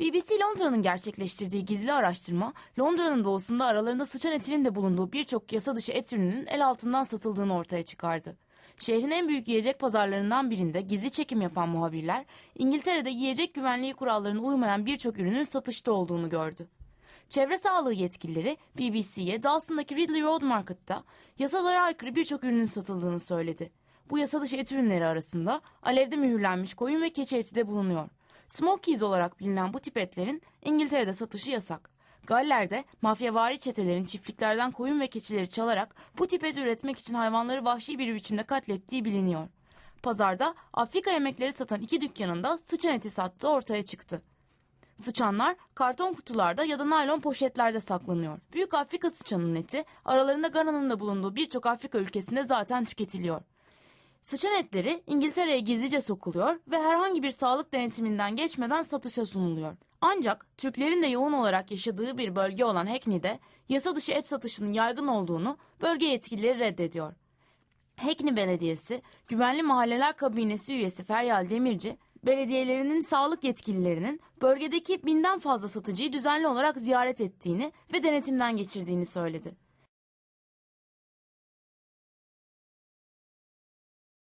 BBC Londra'nın gerçekleştirdiği gizli araştırma, Londra'nın doğusunda aralarında sıçan etinin de bulunduğu birçok yasa dışı et ürününün el altından satıldığını ortaya çıkardı. Şehrin en büyük yiyecek pazarlarından birinde gizli çekim yapan muhabirler, İngiltere'de yiyecek güvenliği kurallarına uymayan birçok ürünün satışta olduğunu gördü. Çevre sağlığı yetkilileri BBC'ye Dawson'daki Ridley Road Market'ta yasalara aykırı birçok ürünün satıldığını söyledi. Bu yasa dışı et ürünleri arasında alevde mühürlenmiş koyun ve keçi eti de bulunuyor. Smokies olarak bilinen bu tip etlerin İngiltere'de satışı yasak. Galler'de mafyavari çetelerin çiftliklerden koyun ve keçileri çalarak bu tip et üretmek için hayvanları vahşi bir biçimde katlettiği biliniyor. Pazarda Afrika yemekleri satan iki dükkanında sıçan eti sattığı ortaya çıktı. Sıçanlar karton kutularda ya da naylon poşetlerde saklanıyor. Büyük Afrika sıçanının eti aralarında Gana'nın da bulunduğu birçok Afrika ülkesinde zaten tüketiliyor. Sıçan etleri İngiltere'ye gizlice sokuluyor ve herhangi bir sağlık denetiminden geçmeden satışa sunuluyor. Ancak Türklerin de yoğun olarak yaşadığı bir bölge olan Hackney'de yasa dışı et satışının yaygın olduğunu bölge yetkilileri reddediyor. Hackney Belediyesi, Güvenli Mahalleler Kabinesi üyesi Feryal Demirci, belediyelerinin sağlık yetkililerinin bölgedeki binden fazla satıcıyı düzenli olarak ziyaret ettiğini ve denetimden geçirdiğini söyledi.